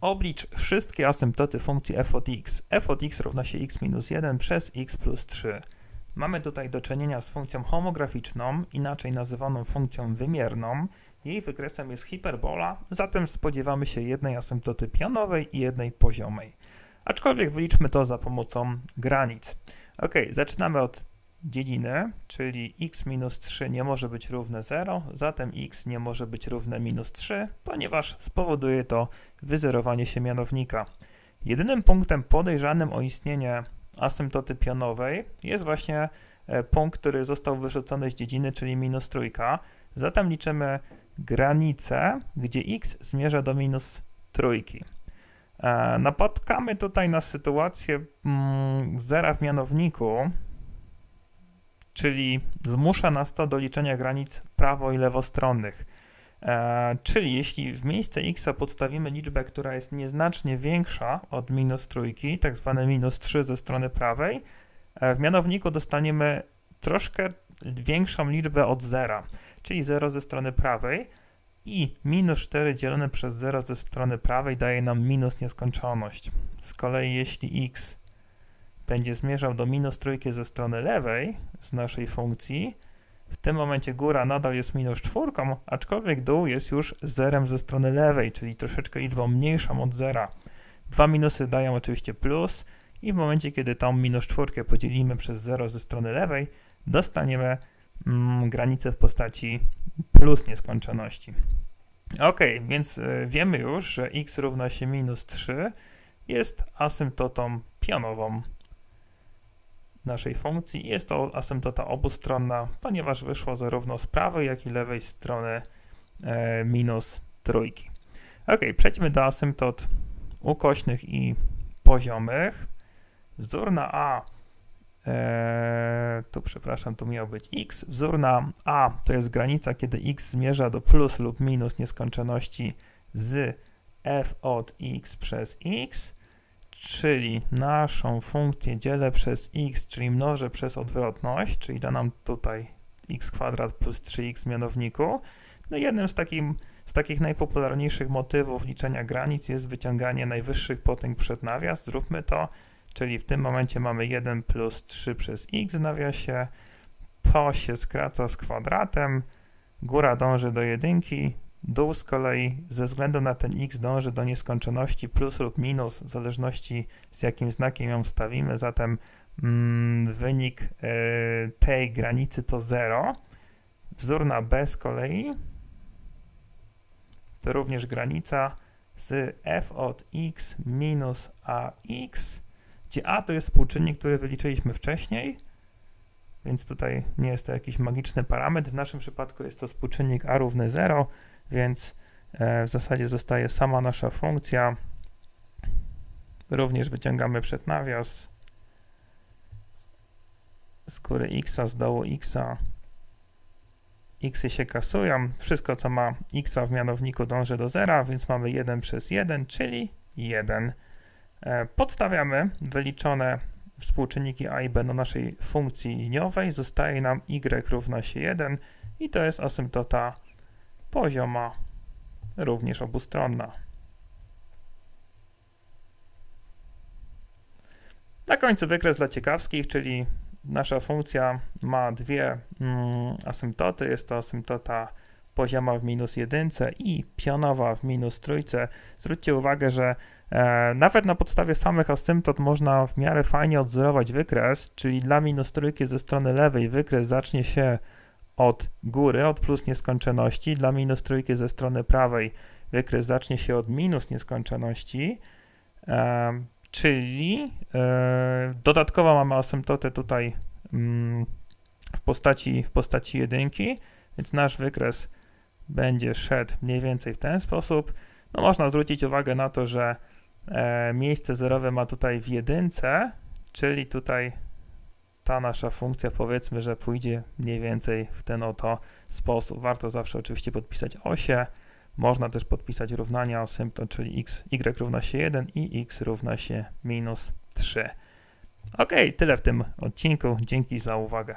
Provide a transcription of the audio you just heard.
Oblicz wszystkie asymptoty funkcji f od x. f od x równa się x minus 1 przez x plus 3. Mamy tutaj do czynienia z funkcją homograficzną, inaczej nazywaną funkcją wymierną. Jej wykresem jest hiperbola, zatem spodziewamy się jednej asymptoty pionowej i jednej poziomej. Aczkolwiek wyliczmy to za pomocą granic. Ok, zaczynamy od dziedziny, czyli x minus 3 nie może być równe 0, zatem x nie może być równe minus 3, ponieważ spowoduje to wyzerowanie się mianownika. Jedynym punktem podejrzanym o istnienie asymptoty pionowej jest właśnie e, punkt, który został wyrzucony z dziedziny, czyli minus trójka. Zatem liczymy granicę, gdzie x zmierza do minus trójki. E, napotkamy tutaj na sytuację mm, zera w mianowniku, czyli zmusza nas to do liczenia granic prawo- i lewostronnych. E, czyli jeśli w miejsce x podstawimy liczbę, która jest nieznacznie większa od minus trójki, tak zwane minus 3 ze strony prawej, e, w mianowniku dostaniemy troszkę większą liczbę od zera, czyli 0 ze strony prawej i minus 4 dzielone przez 0 ze strony prawej daje nam minus nieskończoność. Z kolei jeśli x będzie zmierzał do minus trójki ze strony lewej z naszej funkcji, w tym momencie góra nadal jest minus czwórką, aczkolwiek dół jest już zerem ze strony lewej, czyli troszeczkę liczbą mniejszą od zera. Dwa minusy dają oczywiście plus i w momencie, kiedy tą minus czwórkę podzielimy przez 0 ze strony lewej, dostaniemy mm, granicę w postaci plus nieskończoności. Ok, więc y, wiemy już, że x równa się minus 3 jest asymptotą pionową naszej funkcji. Jest to asymptota obustronna, ponieważ wyszło zarówno z prawej, jak i lewej strony e, minus trójki. Ok, przejdźmy do asymptot ukośnych i poziomych. Wzór na A, e, tu przepraszam, tu miał być x. Wzór na A to jest granica, kiedy x zmierza do plus lub minus nieskończoności z f od x przez x czyli naszą funkcję dzielę przez x, czyli mnożę przez odwrotność, czyli da nam tutaj x kwadrat plus 3x w mianowniku. No jednym z, takim, z takich najpopularniejszych motywów liczenia granic jest wyciąganie najwyższych potęg przed nawias. Zróbmy to, czyli w tym momencie mamy 1 plus 3 przez x w nawiasie, to się skraca z kwadratem, góra dąży do jedynki, Dół z kolei ze względu na ten x dąży do nieskończoności plus lub minus, w zależności z jakim znakiem ją stawimy, zatem mm, wynik y, tej granicy to 0. Wzór na b z kolei to również granica z f od x minus ax, gdzie a to jest współczynnik, który wyliczyliśmy wcześniej, więc tutaj nie jest to jakiś magiczny parametr. W naszym przypadku jest to współczynnik a równy 0, więc e, w zasadzie zostaje sama nasza funkcja. Również wyciągamy przed nawias z góry x, z dołu x. Xy się kasują. Wszystko, co ma x w mianowniku dąży do zera, więc mamy 1 przez 1, czyli 1. E, podstawiamy wyliczone współczynniki a i b do naszej funkcji liniowej. Zostaje nam y równa się 1 i to jest asymptota pozioma, również obustronna. Na końcu wykres dla ciekawskich, czyli nasza funkcja ma dwie mm, asymptoty. Jest to asymptota pozioma w minus jedynce i pionowa w minus trójce. Zwróćcie uwagę, że e, nawet na podstawie samych asymptot można w miarę fajnie odzorować wykres, czyli dla minus trójki ze strony lewej wykres zacznie się od góry, od plus nieskończoności, dla minus trójki ze strony prawej wykres zacznie się od minus nieskończoności, e, czyli e, dodatkowo mamy asymptotę tutaj mm, w, postaci, w postaci jedynki, więc nasz wykres będzie szedł mniej więcej w ten sposób. No można zwrócić uwagę na to, że e, miejsce zerowe ma tutaj w jedynce, czyli tutaj ta nasza funkcja powiedzmy, że pójdzie mniej więcej w ten oto sposób. Warto zawsze oczywiście podpisać osie. Można też podpisać równania asymptot, czyli x, y równa się 1 i x równa się minus 3. Ok, tyle w tym odcinku. Dzięki za uwagę.